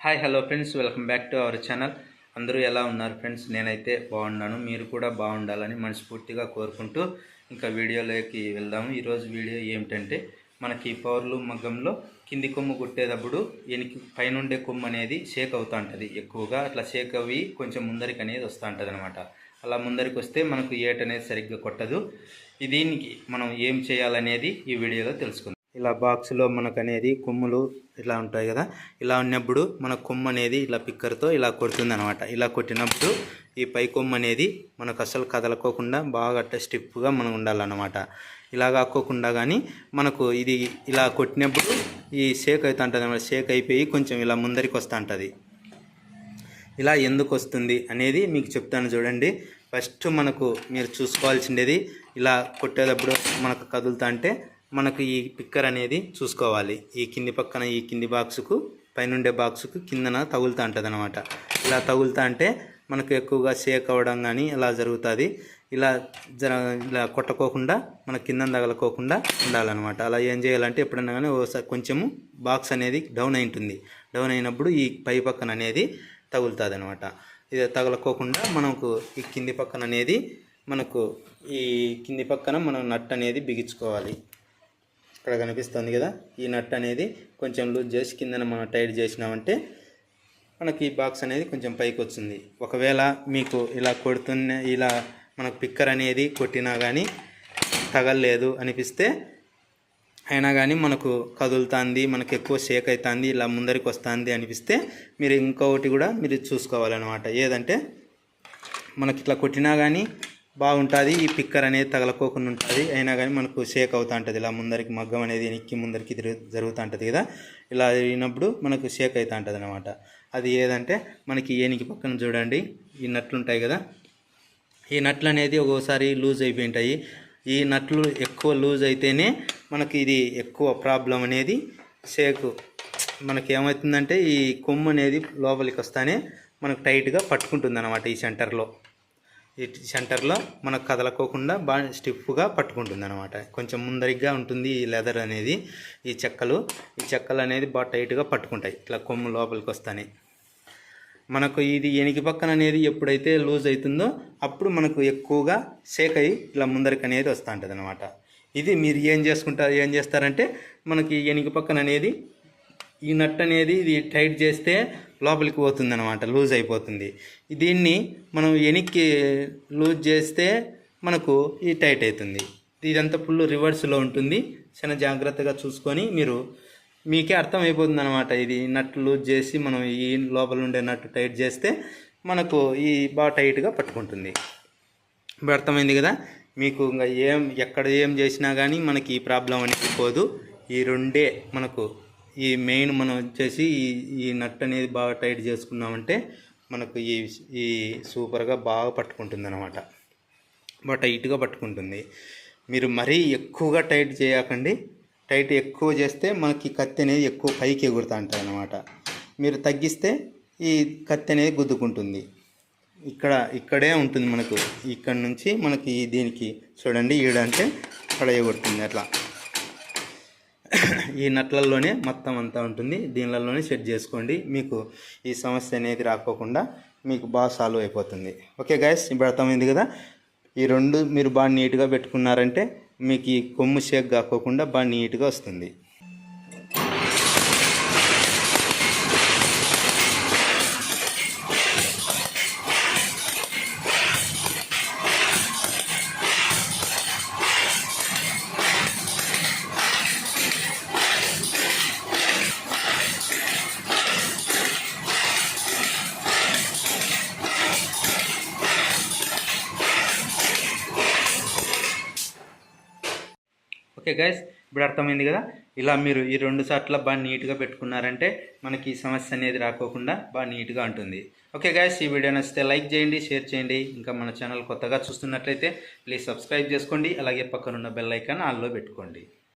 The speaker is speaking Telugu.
Hi hello friends welcome back to our channel అందరూ ఎలా ఉన్నారు ఫ్రెండ్స్ నేనైతే బాగున్నాను. మీరు కూడా బాగుండాలని మనస్ఫూర్తిగా కోరుకుంటూ ఇంకా వీడియోలోకి వెళ్దాము. ఈరోజు వీడియో ఏమిటంటే మనకి పవర్లు మగ్గంలో కింది కొమ్ము కుట్టేటప్పుడు ఎనికి పైనుండే కొమ్ము అనేది షేక్ అవుతూ ఉంటుంది. ఎక్కువగా అట్లా షేక్ అవి కొంచెం ముందరికి అనేది వస్తూ ఉంటుంది అనమాట అలా ముందరికి వస్తే మనకు ఏట్ అనేది సరిగ్గా కొట్టదు. దీనికి మనం ఏం చేయాలనేది ఈ వీడియోలో తెలుసుకుందాం. ఇలా బాక్స్లో మనకు అనేది కొమ్ములు ఇలా ఉంటాయి కదా ఇలా ఉన్నప్పుడు మన కొమ్ము అనేది ఇలా పిక్కర్తో ఇలా కొడుతుంది అనమాట ఇలా కొట్టినప్పుడు ఈ పై కొమ్ము అనేది మనకు అసలు కదలకోకుండా బాగా అట్ట స్టిప్గా మనం ఉండాలన్నమాట. ఇలా కాకోకుండా కానీ మనకు ఇది ఇలా కొట్టినప్పుడు ఈ షేక్ అవుతూ ఉంటుంది అనమాట షేక్ అయిపోయి కొంచెం ఇలా ముందరికి వస్తూ ఉంటుంది. ఇలా ఎందుకు వస్తుంది అనేది మీకు చెప్తాను చూడండి. ఫస్ట్ మనకు మీరు చూసుకోవాల్సిండేది ఇలా కొట్టేటప్పుడు మనకు కదులుతా అంటే మనకు ఈ పిక్కర్ అనేది చూసుకోవాలి. ఈ కింది పక్కన ఈ కింది బాక్సుకు పైనుండే బాక్సుకు కిందన తగులుతూ ఉంటుంది అనమాట ఇలా తగులుతా అంటే మనకు ఎక్కువగా షేక్ అవ్వడం కానీ ఇలా జరుగుతుంది. ఇలా జర ఇలా కొట్టకోకుండా మన కింద తగలకోకుండా ఉండాలన్నమాట. అలా ఏం చేయాలంటే ఎప్పుడన్నా కానీ ఓసారి కొంచెము బాక్స్ అనేది డౌన్ అయి ఉంటుంది. డౌన్ అయినప్పుడు ఈ పై పక్కన అనేది తగులుతుంది అనమాట ఇది తగలకోకుండా మనకు ఈ కింది పక్కన అనేది మనకు ఈ కింది పక్కన మనం నట్ అనేది బిగించుకోవాలి. ఇక్కడ కనిపిస్తుంది కదా? ఈ నట్ అనేది కొంచెం లూజ్ చేసి కిందన మనం టైట్ చేసినామంటే మనకి ఈ బాక్స్ అనేది కొంచెం పైకి వచ్చింది ఒకవేళ మీకు ఇలా కొడుతున్న ఇలా మనకు పిక్కర్ అనేది కొట్టినా కానీ తగలలేదు అనిపిస్తే అయినా కానీ మనకు కదులుతుంది మనకు ఎక్కువ షేక్ అవుతుంది ఇలా ముందరికి వస్తుంది అనిపిస్తే మీరు ఇంకొకటి కూడా మీరు చూసుకోవాలన్నమాట. ఏదంటే మనకి ఇట్లా కొట్టినా కానీ బాగుంటుంది ఈ పిక్కర్ అనేది తగలకోకుండా ఉంటుంది. అయినా కానీ మనకు షేక్ అవుతూ ఉంటుంది. ఇలా ముందరికి మగ్గం అనేది ఎక్కి ముందరికి జరుగుతూ ఉంటుంది కదా. ఇలా జరిగినప్పుడు మనకు షేక్ అవుతూ ఉంటుంది అనమాట అది ఏదంటే మనకి ఏనికి పక్కన చూడండి. ఈ నట్లు ఉంటాయి కదా. ఈ నట్లు అనేది ఒక్కోసారి లూజ్ అయిపోయి ఉంటాయి. ఈ నట్లు ఎక్కువ లూజ్ అయితేనే మనకి ఇది ఎక్కువ ప్రాబ్లం అనేది షేక్ మనకి ఏమవుతుందంటే ఈ కొమ్ము అనేది లోపలికి వస్తానే మనకు టైట్గా పట్టుకుంటుంది అనమాట ఈ సెంటర్లో. ఈ సెంటర్లో మనకు కదలకోకుండా బాగా స్టిఫ్గా పట్టుకుంటుంది అనమాట కొంచెం ముందరిగా ఉంటుంది ఈ లెదర్ అనేది ఈ చెక్కలు. ఈ చెక్కలు అనేది బాగా టైట్గా పట్టుకుంటాయి ఇట్లా కొమ్ము లోపలికి వస్తాయి మనకు ఇది ఎనికి పక్కన అనేది ఎప్పుడైతే లూజ్ అవుతుందో అప్పుడు మనకు ఎక్కువగా షేక్ అయ్యి ఇలా ముందరికి అనేది వస్తూ ఉంటుంది అనమాట ఇది మీరు ఏం చేసుకుంటారు ఏం చేస్తారంటే మనకి ఎనికి పక్కన అనేది ఈ నట్ అనేది ఇది టైట్ చేస్తే లోపలికి పోతుంది అనమాట లూజ్ అయిపోతుంది. దీన్ని మనం వెనక్కి లూజ్ చేస్తే మనకు ఈ టైట్ అవుతుంది ఇదంతా ఫుల్ రివర్స్లో ఉంటుంది. చాలా జాగ్రత్తగా చూసుకొని మీరు మీకే అర్థమైపోతుంది అనమాట ఇది నట్ లూజ్ చేసి మనం ఈ లోపల ఉండే నట్టు టైట్ చేస్తే మనకు ఈ బాగా టైట్గా పట్టుకుంటుంది. ఇప్పుడు అర్థమైంది కదా? మీకు ఇంకా ఏం ఎక్కడ ఏం చేసినా కానీ మనకి ఈ ప్రాబ్లం అనేది పోదు. ఈ రెండే మనకు ఈ మెయిన్ మనం వచ్చేసి ఈ ఈ నట్ అనేది బాగా టైట్ చేసుకున్నామంటే మనకు ఈ ఈ సూపర్గా బాగా పట్టుకుంటుంది అనమాట బాగా టైట్గా పట్టుకుంటుంది. మీరు మరీ ఎక్కువగా టైట్ చేయకండి. టైట్ ఎక్కువ చేస్తే మనకి కత్తి అనేది ఎక్కువ పైకి ఎగురుతూ ఉంటుంది అనమాట మీరు తగ్గిస్తే ఈ కత్తి అనేది గుద్దుకుంటుంది. ఇక్కడ ఇక్కడే ఉంటుంది మనకు. ఇక్కడ నుంచి మనకి దీనికి చూడండి ఈడంటే ఇక్కడ ఎగురుతుంది అట్లా. ఈ నట్లల్లోనే మొత్తం అంతా ఉంటుంది. దీనిలోనే సెట్ చేసుకోండి. మీకు ఈ సమస్య అనేది రాకోకుండా మీకు బాగా సాల్వ్ అయిపోతుంది. ఓకే గాయస్ ఇప్పుడు అర్థమైంది కదా? ఈ రెండు మీరు బాగా నీట్గా పెట్టుకున్నారంటే మీకు ఈ కొమ్ము షేక్ కాకోకుండా బాగా నీట్గా వస్తుంది. ఓకే గైస్ ఇప్పుడు అర్థమైంది కదా? ఇలా మీరు ఈ రెండు సార్లు బాగా నీట్గా పెట్టుకున్నారంటే మనకి ఈ సమస్య అనేది రాకోకుండా బాగా నీట్గా ఉంటుంది. ఓకే గైస్ ఈ వీడియో నచ్చితే లైక్ చేయండి షేర్ చేయండి. ఇంకా మన ఛానల్ కొత్తగా చూస్తున్నట్లయితే ప్లీజ్ సబ్స్క్రైబ్ చేసుకోండి. అలాగే పక్కనున్న బెల్ ఐకాన్ ఆల్లో పెట్టుకోండి.